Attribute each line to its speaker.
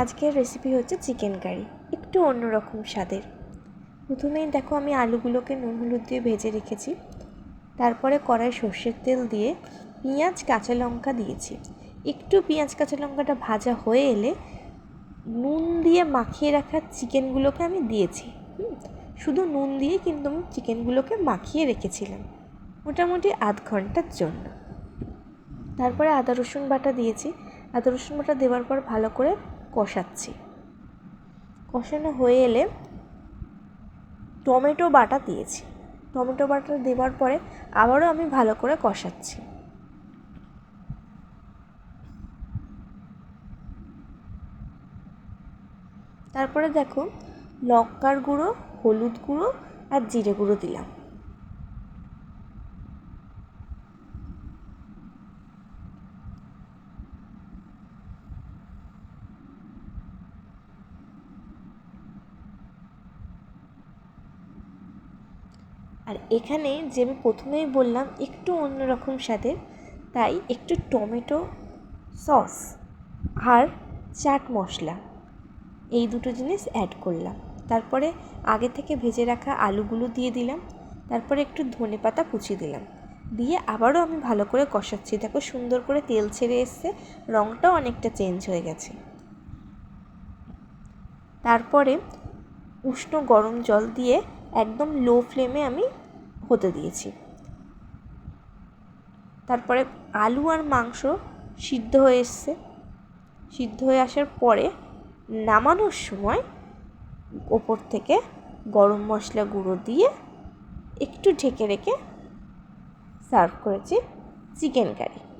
Speaker 1: আজকের রেসিপি হচ্ছে chicken curry একটু অন্যরকম স্বাদের। প্রথমেই দেখো আমি আলুগুলোকে নুন হলুদ দিয়ে ভেজে রেখেছি। তারপরে কড়াই সর্ষের তেল দিয়ে পেঁয়াজ, কাঁচা লঙ্কা দিয়েছি। একটু পেঁয়াজ, কাঁচা লঙ্কাটা ভাজা হয়ে এলে নুন দিয়ে মাখিয়ে রাখা চিকেনগুলোকে আমি দিয়েছি। শুধু নুন দিয়ে কিন্তু আমি চিকেনগুলোকে মাখিয়ে রেখেছিলাম, মোটামুটি আধ ঘণ্টার জন্য। তারপরে আদা রসুন বাটা দিয়েছি। আদা রসুন বাটা দেওয়ার পর ভালো করে কষাচ্ছি। কষানো হয়ে এলে টমেটো বাটা দিয়েছি। টমেটো বাটা দেওয়ার পরে আবারও আমি ভালো করে কষাচ্ছি। তারপরে দেখো লঙ্কার গুঁড়ো, হলুদ গুঁড়ো আর জিরে গুঁড়ো দিলাম। আর এখানে যে আমি প্রথমেই বললাম একটু অন্যরকম স্বাদের, তাই একটু টমেটো সস আর চাট মশলা। এই দুটো জিনিস অ্যাড করলাম। তারপরে আগে থেকে ভেজে রাখা আলুগুলো দিয়ে দিলাম। তারপরে একটু ধনে পাতা কুচি দিলাম। দিয়ে আবারও আমি ভালো করে কষাচ্ছি। দেখো সুন্দর করে তেল ছেড়ে এসছে রঙটাও অনেকটা চেঞ্জ হয়ে গেছে। তারপরে উষ্ণ গরম জল দিয়ে একদম লো ফ্লেমে আমি হতে দিয়েছি। তারপরে আলু আর মাংস সিদ্ধ হয়ে এসছে। সিদ্ধ হয়ে আসার পরে নামানোর সময় ওপর থেকে গরম মশলা গুঁড়ো দিয়ে একটু ঢেকে রেখে সার্ভ করেছি চিকেন কারি